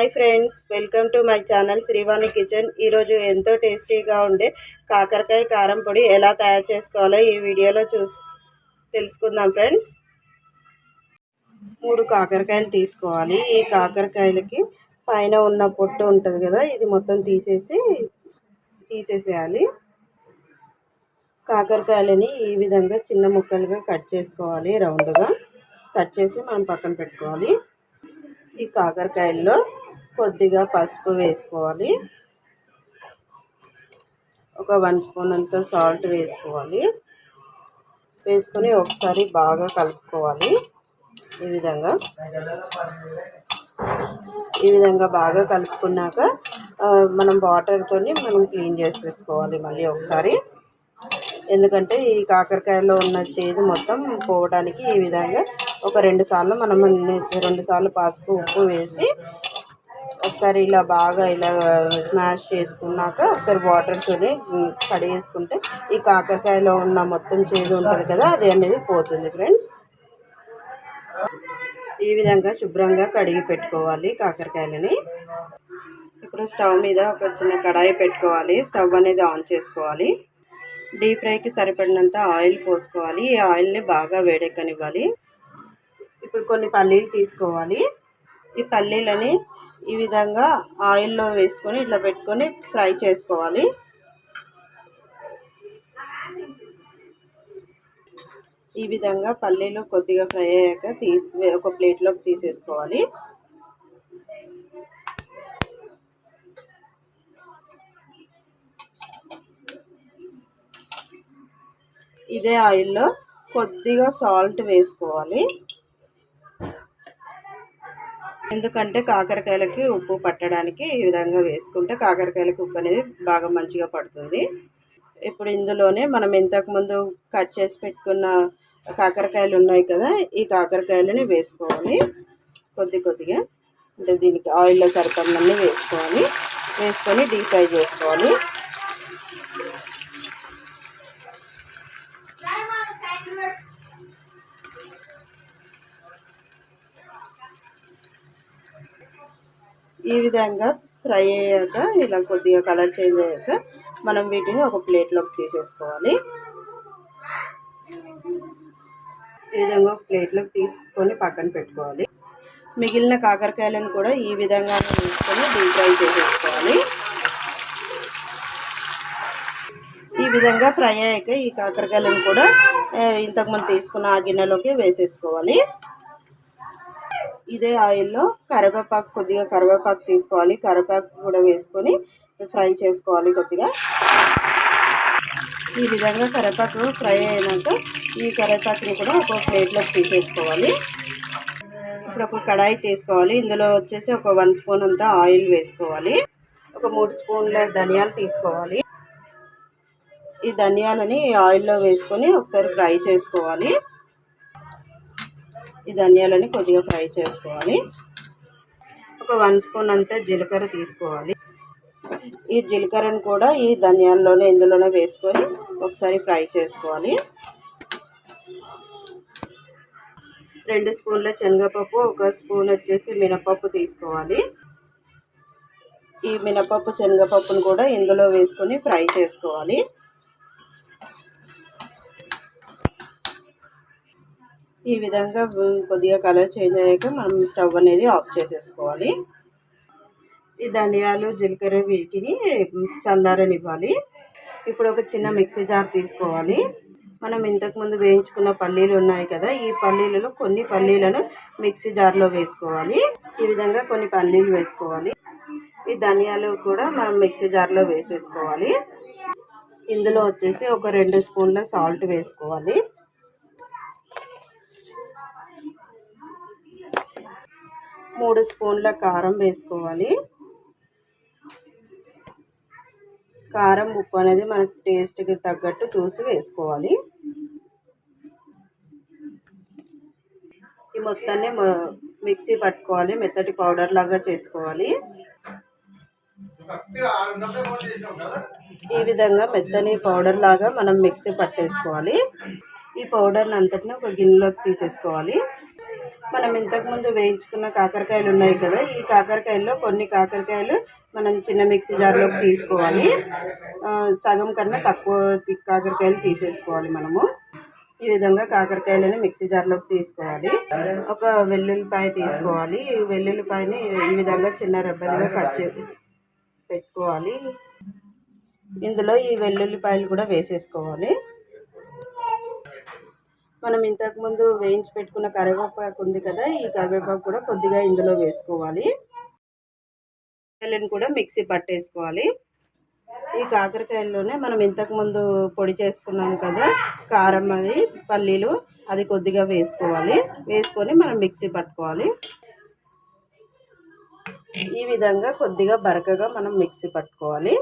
Hi friends welcome to my channel Srivani kitchen. ఈరోజు ఎంతో టేస్టీగా ఉండే కాకరకాయ కారం పొడి ఎలా తయారు చేసుకోవాలో ఈ వీడియోలో చూ తెలుసుకుందాం ఫ్రెండ్స్. మూడు కాకరకాయలు తీసుకోవాలి. ఈ కాకరకాయలకి పైన ఉన్న పొట్టు ఉంటుంది కదా ఇది మొత్తం తీసేసి తీసేసేయాలి. కాకరకాయలని ఈ విధంగా చిన్న ముక్కలుగా కట్ చేసుకోవాలి రౌండ్గా. కట్ చేసి మనం పక్కన పెట్టుకోవాలి. ఈ కాకరకాయల్లో కొద్దిగా పసుపు వేసుకోవాలి. ఒక వన్ స్పూన్ అంత సాల్ట్ వేసుకోవాలి. వేసుకొని ఒకసారి బాగా కలుపుకోవాలి. ఈ విధంగా. ఈ విధంగా బాగా కలుపుకున్నాక మనం వాటర్తో మనం క్లీన్ చేసేసుకోవాలి మళ్ళీ ఒకసారి. ఎందుకంటే ఈ కాకరకాయలో ఉన్న చేదు మొత్తం పోవడానికి ఈ విధంగా ఒక రెండు సార్లు మనం రెండు సార్లు పసుపు ఉప్పు వేసి ఒకసారి ఇలా బాగా ఇలా స్మాష్ చేసుకున్నాక ఒకసారి వాటర్తో కడిగేసుకుంటే ఈ కాకరకాయలో ఉన్న మొత్తం చేదు ఉంటుంది కదా అది అనేది పోతుంది ఫ్రెండ్స్. ఈ విధంగా శుభ్రంగా కడిగి పెట్టుకోవాలి కాకరకాయలని. ఇప్పుడు స్టవ్ మీద ఒక చిన్న కడాయి పెట్టుకోవాలి స్టవ్ అనేది ఆన్ చేసుకోవాలి. డీప్ ఫ్రైకి సరిపడినంత ఆయిల్ పోసుకోవాలి ఈ ఆయిల్ని బాగా వేడెక్కనివ్వాలి. ఇప్పుడు కొన్ని పల్లీలు తీసుకోవాలి. ఈ పల్లీలని ఈ విధంగా ఆయిల్లో వేసుకొని ఇట్లా పెట్టుకొని ఫ్రై చేసుకోవాలి. ఈ విధంగా పల్లీలు కొద్దిగా ఫ్రై అయ్యాక తీసి ఒక ప్లేట్లోకి తీసేసుకోవాలి. ఇదే ఆయిల్లో కొద్దిగా సాల్ట్ వేసుకోవాలి. ఎందుకంటే కాకరకాయలకి ఉప్పు పట్టడానికి ఈ విధంగా వేసుకుంటే కాకరకాయలకి ఉప్పు అనేది బాగా మంచిగా పడుతుంది. ఇప్పుడు ఇందులోనే మనం ఇంతకుముందు కట్ చేసి పెట్టుకున్న కాకరకాయలు ఉన్నాయి కదా ఈ కాకరకాయలని వేసుకోవాలి. కొద్ది కొద్దిగా అంటే దీనికి ఆయిల్లో సరిపడినన్నీ వేసుకోవాలి. వేసుకొని డీప్ ఫ్రై చేసుకోవాలి. ఈ విధంగా ఫ్రై అయ్యాక ఇలా కొద్దిగా కలర్ చేంజ్ అయ్యాక మనం వీటిని ఒక ప్లేట్లోకి తీసేసుకోవాలి. ఈ విధంగా ఒక ప్లేట్లోకి తీసుకొని పక్కన పెట్టుకోవాలి. మిగిలిన కాకరకాయలను కూడా ఈ విధంగా తీసుకొని డీప్ ఫ్రై చేసేసుకోవాలి. ఈ విధంగా ఫ్రై అయ్యాక ఈ కాకరకాయలను కూడా ఇంతకుముందు తీసుకున్న ఆ గిన్నెలోకి వేసేసుకోవాలి. ఇదే ఆయిల్లో కరివేపాకు కొద్దిగా కరివేపాకు తీసుకోవాలి. కరివేపాకు కూడా వేసుకొని ఫ్రై చేసుకోవాలి కొద్దిగా. ఈ విధంగా కరివేపాకు ఫ్రై అయినాక ఈ కరివేపాకుని కూడా ఒక ప్లేట్లోకి తీసేసుకోవాలి. ఇప్పుడు ఒక కడాయి తీసుకోవాలి. ఇందులో వచ్చేసి ఒక వన్ స్పూన్ అంతా ఆయిల్ వేసుకోవాలి. ఒక మూడు స్పూన్ల ధనియాలు తీసుకోవాలి. ఈ ధనియాలని ఆయిల్లో వేసుకొని ఒకసారి ఫ్రై చేసుకోవాలి. ఈ ధనియాలని కొద్దిగా ఫ్రై చేసుకోవాలి. ఒక వన్ స్పూన్ అంతా జీలకర్ర తీసుకోవాలి. ఈ జీలకర్రను కూడా ఈ ధనియాల్లోనే ఇందులోనే వేసుకొని ఒకసారి ఫ్రై చేసుకోవాలి. రెండు స్పూన్ల శనగపప్పు ఒక స్పూన్ వచ్చేసి మినపప్పు తీసుకోవాలి. ఈ మినపప్పు శనగపప్పును కూడా ఇందులో వేసుకొని ఫ్రై చేసుకోవాలి. ఈ విధంగా కొద్దిగా కలర్ చేంజ్ అయ్యాక మనం స్టవ్ అనేది ఆఫ్ చేసేసుకోవాలి. ఈ ధనియాలు జీలకర్ర వీటిని చల్లారనివ్వాలి. ఇప్పుడు ఒక చిన్న మిక్సీ జార్ తీసుకోవాలి. మనం ఇంతకుముందు వేయించుకున్న పల్లీలు ఉన్నాయి కదా ఈ పల్లీలలో కొన్ని పల్లీలను మిక్సీ జార్లో వేసుకోవాలి. ఈ విధంగా కొన్ని పల్లీలు వేసుకోవాలి. ఈ ధనియాలు కూడా మనం మిక్సీ జార్లో వేసేసుకోవాలి. ఇందులో వచ్చేసి ఒక రెండు స్పూన్ల సాల్ట్ వేసుకోవాలి. మూడు స్పూన్ల కారం వేసుకోవాలి. కారం ఉప్పు అనేది మన టేస్ట్కి తగ్గట్టు చూసి వేసుకోవాలి. ఈ మొత్తాన్ని మిక్సీ పట్టుకోవాలి. మెత్తటి పౌడర్ లాగా చేసుకోవాలి. ఈ విధంగా మెత్తని పౌడర్ లాగా మనం మిక్సీ పట్టేసుకోవాలి. ఈ పౌడర్ని అంతటిని ఒక గిన్నెలోకి తీసేసుకోవాలి. మనం ఇంతకుముందు వేయించుకున్న కాకరకాయలు ఉన్నాయి కదా ఈ కాకరకాయల్లో కొన్ని కాకరకాయలు మనం చిన్న మిక్సీ జార్లోకి తీసుకోవాలి. సగం కన్నా తక్కువ కాకరకాయలు తీసేసుకోవాలి మనము. ఈ విధంగా కాకరకాయలని మిక్సీ జార్లోకి తీసుకోవాలి. ఒక వెల్లుల్లిపాయ తీసుకోవాలి. ఈ వెల్లుల్లిపాయని ఈ విధంగా చిన్న రెబ్బలుగా కట్ చేసి పెట్టుకోవాలి. ఇందులో ఈ వెల్లుల్లిపాయలు కూడా వేసేసుకోవాలి. మనం ఇంతకుముందు వేయించి పెట్టుకున్న కరివేపాకు ఉంది కదా ఈ కరివేపాకు కూడా కొద్దిగా ఇందులో వేసుకోవాలి. కాకరకాయలను కూడా మిక్సీ పట్టేసుకోవాలి. ఈ కాకరకాయల్లోనే మనం ఇంతకుముందు పొడి చేసుకున్నాం కదా కారం అది పల్లీలు అది కొద్దిగా వేసుకోవాలి. వేసుకొని మనం మిక్సీ పట్టుకోవాలి. ఈ విధంగా కొద్దిగా బరకగా మనం మిక్సీ పట్టుకోవాలి.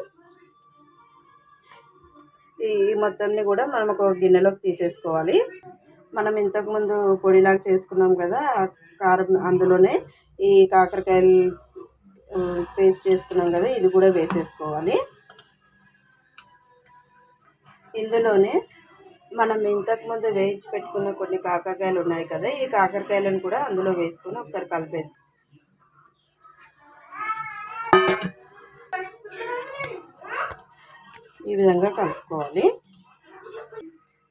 ఈ మొత్తాన్ని కూడా మనం ఒక గిన్నెలోకి తీసేసుకోవాలి. మనం ఇంతకుముందు పొడిలాగా చేసుకున్నాం కదా కారం అందులోనే ఈ కాకరకాయలు పేస్ట్ చేసుకున్నాం కదా ఇది కూడా వేసేసుకోవాలి. ఇందులోనే మనం ఇంతకుముందు వేయించి పెట్టుకున్న కొన్ని కాకరకాయలు ఉన్నాయి కదా ఈ కాకరకాయలను కూడా అందులో వేసుకొని ఒకసారి కలిపేసి ఈ విధంగా కలుపుకోవాలి.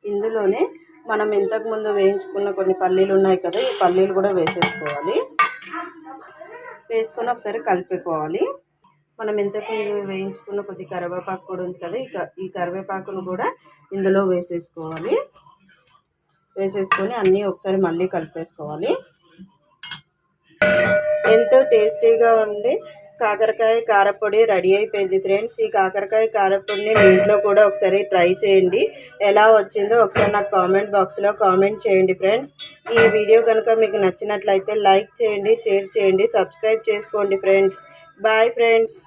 ఇందులోనే మనం ఇంతకుముందు వేయించుకున్న కొన్ని పల్లీలు ఉన్నాయి కదా ఈ పల్లీలు కూడా వేసేసుకోవాలి. వేసుకొని ఒకసారి కలిపేకోవాలి. మనం ఇంతకుముందు వేయించుకున్న కొద్ది కరివేపాకు కూడా ఉంది కదా ఈ క- ఈ కరివేపాకును కూడా ఇందులో వేసేసుకోవాలి. వేసేసుకొని అన్నీ ఒకసారి మళ్ళీ కలిపేసుకోవాలి. ఎంతో టేస్టీగా ఉండి కాకరకాయ కారపొడి రెడీ అయిపోయింది ఫ్రెండ్స్. ఈ కాకరకాయ కారపొడిని మీ ఇంట్లో కూడా ఒకసారి ట్రై చేయండి. ఎలా వచ్చిందో ఒకసారి నాకు కామెంట్ బాక్స్లో కామెంట్ చేయండి ఫ్రెండ్స్. ఈ వీడియో కనుక మీకు నచ్చినట్లయితే లైక్ చేయండి షేర్ చేయండి సబ్స్క్రైబ్ చేసుకోండి ఫ్రెండ్స్. Bye friends.